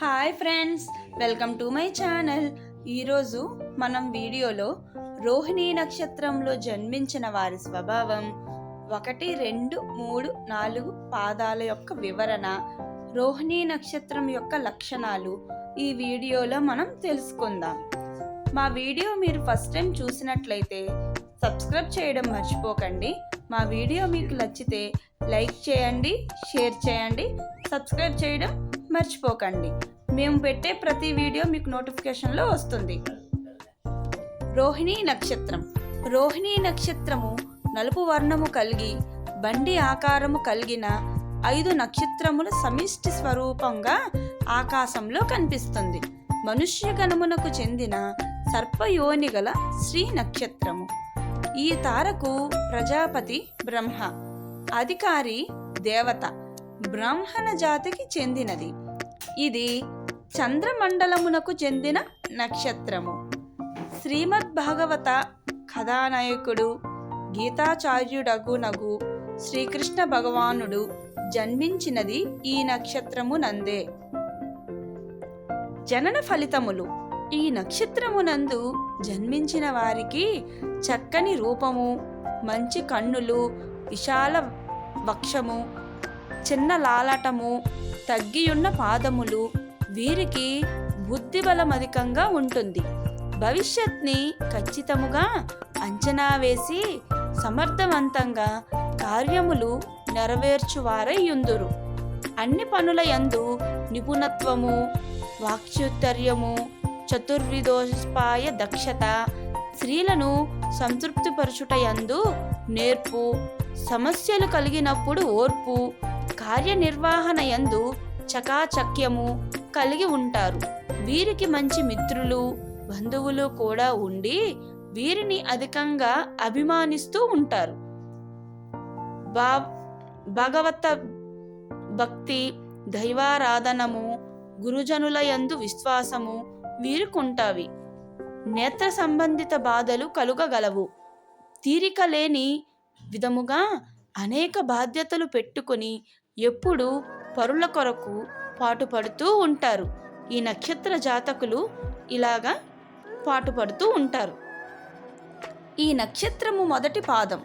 Hi friends welcome to my channel. ఈరోజు మనం వీడియోలో రోహిణి నక్షత్రంలో జన్మించిన వారి స్వభావం ఒకటి రెండు మూడు నాలుగు పాదాల యొక్క వివరణ రోహిణి నక్షత్రం యొక్క లక్షణాలు ఈ వీడియోలో మనం తెలుసుకుందాం. మా వీడియో మీరు ఫస్ట్ టైం చూసినట్లయితే సబ్స్క్రైబ్ చేయడం మర్చిపోకండి. మా వీడియో మీకు నచ్చితే లైక్ చేయండి షేర్ చేయండి సబ్స్క్రైబ్ చేయడం మర్చిపోకండి. మేము పెట్టే ప్రతి వీడియో మీకు నోటిఫికేషన్లో వస్తుంది. రోహిణీ నక్షత్రం. రోహిణీ నక్షత్రము నలుపు వర్ణము కలిగి బండి ఆకారము కలిగిన ఐదు నక్షత్రముల సమిష్టి స్వరూపంగా ఆకాశంలో కనిపిస్తుంది. మనుష్య గణమునకు చెందిన సర్పయోని గల శ్రీ నక్షత్రము. ఈ తారకు ప్రజాపతి బ్రహ్మ. అధికారి దేవత. బ్రాహ్మణ జాతికి చెందినది. ఇది చంద్రమండలమునకు చెందిన నక్షత్రము. శ్రీమద్ భాగవత కథానాయకుడు గీతాచార్యుడగునగు శ్రీకృష్ణ భగవానుడు జన్మించినది ఈ నక్షత్రము నందే. జనన ఫలితములు. ఈ నక్షత్రమునందు జన్మించిన వారికి చక్కని రూపము మంచి కన్నులు విశాల వక్షము చిన్న లాలాటము తగ్గియున్న పాదములు వీరికి బుద్ధిబలం అధికంగా ఉంటుంది. భవిష్యత్ని ఖచ్చితముగా అంచనా వేసి సమర్థవంతంగా కార్యములు నెరవేర్చువారై యుందురు. అన్ని పనుల యందు నిపుణత్వము వాక్చుత్తర్యము చతుర్విదోపాయ దక్షత స్త్రీలను సంతృప్తిపరచుటయందు నేర్పు సమస్యలు కలిగినప్పుడు ఓర్పు కార్యనిర్వహణ యందు చకాచక్యము కలిగి ఉంటారు. వీరికి మంచి మిత్రులు బంధువులు కూడా ఉండి వీరిని అధికంగా అభిమానిస్తూ ఉంటారు. భా భగవత భక్తి దైవారాధనము గురుజనుల యందు విశ్వాసము వీరుకుంటావి. నేత్ర సంబంధిత బాధలు కలుగగలవు. తీరిక లేని విధముగా అనేక బాధ్యతలు పెట్టుకొని ఎప్పుడూ పరుల కొరకు పాటుపడుతూ ఉంటారు. ఈ నక్షత్ర జాతకులు ఇలాగా పాటుపడుతూ ఉంటారు. ఈ నక్షత్రము మొదటి పాదం.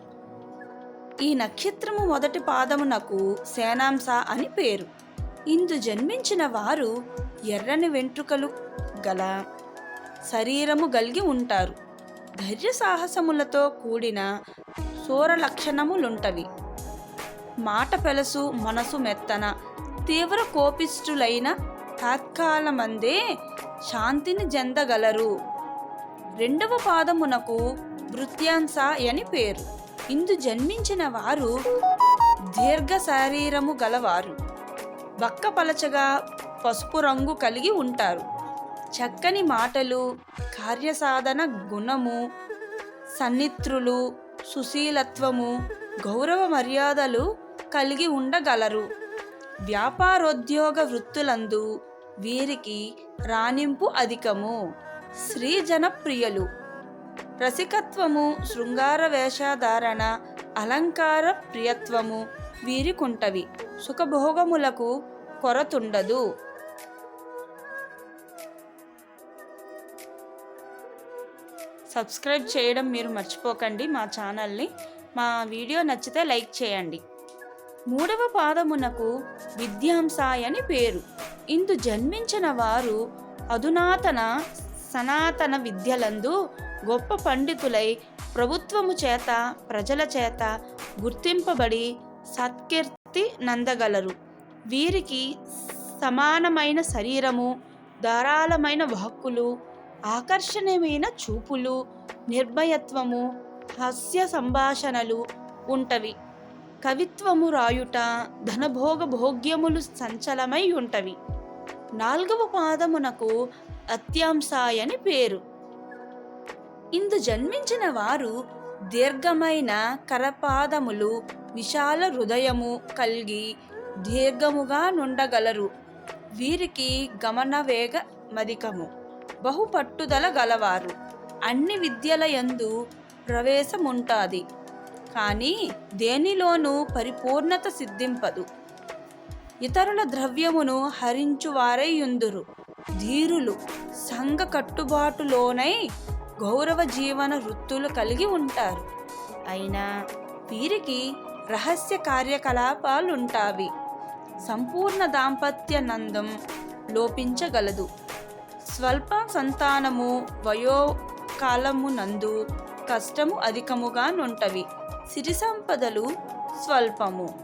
ఈ నక్షత్రము మొదటి పాదమునకు సేనాంస అని పేరు. ఇందు జన్మించిన వారు ఎర్రని వెంట్రుకలు గల శరీరము కలిగి ఉంటారు. ధైర్య సాహసములతో కూడిన సూర లక్షణములుంటవి. మాట పెలసు మనసు మెత్తన. తీవ్ర కోపిష్ఠులైన తాత్కాలమందే శాంతిని చెందగలరు రెండవ పాదమునకు భృత్యాంస అని పేరు. ఇందు జన్మించిన వారు దీర్ఘ శరీరము గలవారు బక్కపలచగా పసుపు రంగు కలిగి ఉంటారు. చక్కని మాటలు కార్యసాధన గుణము సన్నిత్రులు సుశీలత్వము గౌరవ మర్యాదలు కలిగి ఉండగలరు. వ్యాపారోద్యోగ వృత్తులందు వీరికి రాణింపు అధికము. స్త్రీ జనప్రియులు రసికత్వము శృంగార వేషధారణ అలంకార ప్రియత్వము వీరికుంటవి. సుఖభోగములకు కొరతుండదు. సబ్స్క్రైబ్ చేయడం మీరు మర్చిపోకండి మా ఛానల్ని. మా వీడియో నచ్చితే లైక్ చేయండి. మూడవ పాదమునకు విద్యాంసాయ అని పేరు. ఇందు జన్మించిన వారు అధునాతన సనాతన విద్యలందు గొప్ప పండితులై ప్రభుత్వము చేత ప్రజల చేత గుర్తింపబడి సత్కీర్తి నందగలరు. వీరికి సమానమైన శరీరము ధారాళమైన వాక్కులు ఆకర్షణీయమైన చూపులు నిర్భయత్వము హాస్య సంభాషణలు ఉంటవి. కవిత్వము రాయుట ధనభోగ భోగ్యములు సంచలమై ఉంటవి. నాల్గవ పాదమునకు అత్యాంశాయని పేరు. ఇందు జన్మించిన వారు దీర్ఘమైన కరపాదములు విశాల హృదయము కలిగి దీర్ఘముగా నుండగలరు. వీరికి గమన మధికము బహుపట్టుదల గలవారు. అన్ని విద్యల యందు ప్రవేశముంటాది. కానీ దేనిలోనూ పరిపూర్ణత సిద్ధింపదు. ఇతరుల ద్రవ్యమును హరించువారైయుందురు ధీరులు సంఘ కట్టుబాటులోనై గౌరవ జీవన వృత్తులు కలిగి ఉంటారు. అయినా వీరికి రహస్య కార్యకలాపాలుంటావి. సంపూర్ణ దాంపత్య నందం లోపించగలదు. స్వల్ప సంతానము వయోకాలము నందు కష్టము అధికముగా నుంటవి. సిరి సంపదలు స్వల్పము.